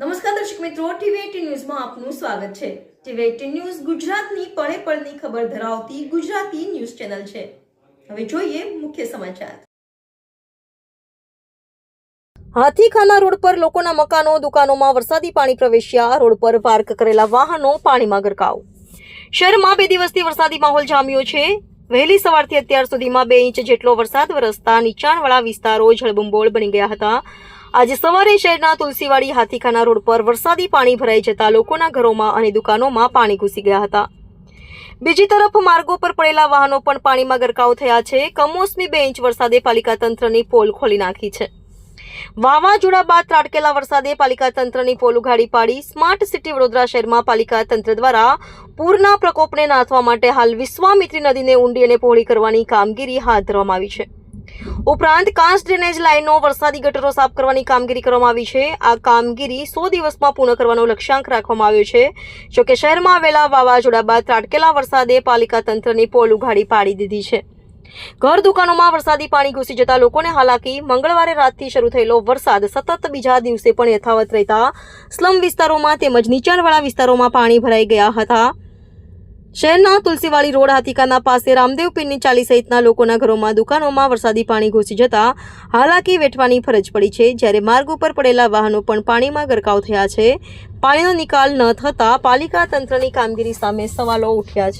નમસ્કાર દર્શક મિત્રો ટીવી ન્યૂઝમાં આપનું સ્વાગત છે. ટીવી એટીન ન્યૂઝ ગુજરાતની પળે પળની ખબર ધરાવતી ગુજરાતી ન્યૂઝ ચેનલ છે. હવે જોઈએ મુખ્ય સમાચાર. હાથીખાના રોડ પર લોકોના મકાનો, દુકાનોમાં વરસાદી પાણી પ્રવેશ્યા, રોડ પર પાર્ક કરેલા વાહનો પાણીમાં ગરકાવ. શહેરમાં બે દિવસથી વરસાદી માહોલ જામ્યો છે. વહેલી સવારથી અત્યાર સુધીમાં બે ઇંચ જેટલો વરસાદ વરસતા નીચાણવાળા વિસ્તારો જળબંબોળ બની ગયા હતા. આજે સવારે શહેરના તુલસીવાડી હાથીખાના રોડ પર વરસાદી પાણી ભરાઈ જતા લોકોના ઘરોમાં અને દુકાનોમાં પાણી ઘૂસી ગયા હતા. બીજી તરફ માર્ગો પર પડેલા વાહનો પણ પાણીમાં ગરકાવ થયા છે. કમોસમી બે ઇંચ વરસાદે પાલિકા તંત્રની પોલ ખોલી નાખી છે. વાવાઝોડા બાદ ત્રાટકેલા વરસાદે પાલિકા તંત્રની પોલ ઉઘાડી પાડી. સ્માર્ટ સિટી વડોદરા શહેરમાં પાલિકા તંત્ર દ્વારા પૂરના પ્રકોપને નાથવા માટે હાલ વિશ્વામિત્રી નદીને ઊંડી અને પહોળી કરવાની કામગીરી હાથ ધરવામાં આવી છે. ઉપરાંત કાંસ ડ્રેનેજ લાઇનો વરસાદી ગટરો સાફ કરવાની કામગીરી કરવામાં આવી છે. આ કામગીરી સો દિવસમાં પૂર્ણ કરવાનો લક્ષ્યાંક રાખવામાં આવ્યો છે. જોકે શહેરમાં આવેલા વાવાઝોડા બાદ ત્રાટકેલા વરસાદે પાલિકા તંત્રની પોલ ઉઘાડી પાડી દીધી છે. ઘર દુકાનોમાં વરસાદી પાણી ઘૂસી જતા લોકોને હાલાકી. મંગળવારે રાતથી શરૂ થયેલો વરસાદ સતત બીજા દિવસે પણ યથાવત રહેતા. સ્લમ વિસ્તારોમાં તેમજ નીચાણવાળા વિસ્તારોમાં પાણી ભરાઈ ગયા હતા. શહેરના તુલસીવાળી રોડ હાથીકાના પાસે રામદેવ પીરની ચાલી સહિતના લોકોના ઘરોમાં દુકાનોમાં વરસાદી પાણી ઘૂસી જતા હાલાકી વેઠવાની ફરજ પડી છે. જ્યારે માર્ગ ઉપર પડેલા વાહનો પણ પાણીમાં ગરકાવ થયા છે. પાણીનો નિકાલ ન થતાં પાલિકા તંત્રની કામગીરી સામે સવાલો ઉઠ્યા છે.